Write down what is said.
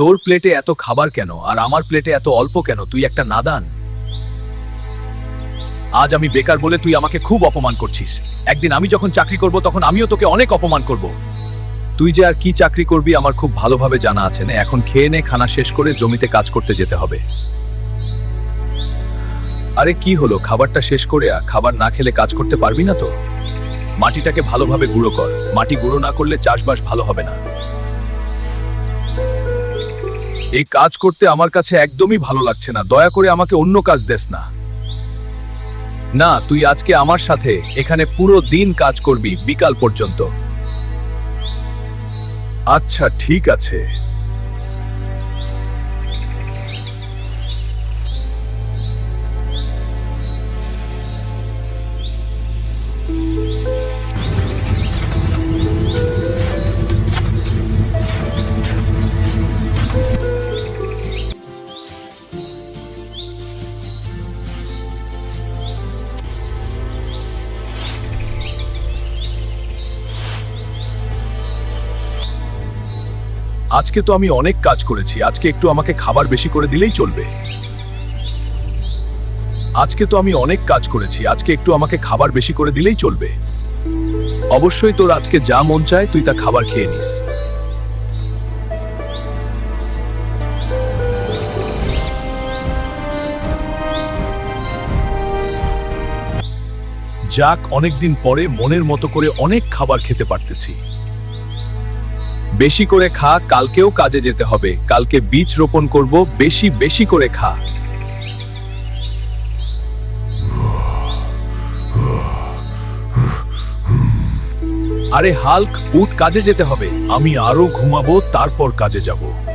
তোর প্লেটে এত খাবার কেন? আর আমার প্লেটে এত অল্প কেন? তুই একটা নাদান। আজ আমি বেকার বলে তুই আমাকে খুব অপমান করছিস। একদিন আমি যখন চাকরি করব, তখন আমিও তোকে অনেক অপমান করব। তুই যে আর কি চাকরি করবি, আমার খুব ভালোভাবে জানা আছে না। এখন খেয়ে নে, খানা শেষ করে জমিতে কাজ করতে যেতে হবে। আরে কি হলো? খাবারটা শেষ করে খাবার না খেলে কাজ করতে পারবি না তো? মাটিটাকে ভালোভাবে গুঁড়ো কর। মাটি গুঁড়ো না করলে চাষবাস ভালো হবে না। এই কাজ করতে আমার কাছে একদমই ভালো লাগছে না। দয়া করে আমাকে অন্য কাজ দেস না। না, তুই আজকে আমার সাথে এখানে পুরো দিন কাজ করবি বিকাল পর্যন্ত। আচ্ছা ঠিক আছে। আজকে তো আমি অনেক কাজ করেছি। আজকে একটু আমাকে খাবার বেশি করে দিলেই চলবে। আজকে তো আমি অনেক কাজ করেছি। আজকে একটু আমাকে খাবার বেশি করে দিলেই চলবে। অবশ্যই তোর আজকে যা মন চায়, তুই তা খাবার খেয়ে নিস। যাক, অনেকদিন পরে মনের মতো করে অনেক খাবার খেতে পারতেছি। বেশি করে খা, কালকেও কাজে যেতে হবে। কালকে বীজ রোপণ করব, বেশি বেশি করে খা। আরে হাল্ক, উঠ কাজে যেতে হবে। আমি আরও ঘুমাবো, তারপর কাজে যাব।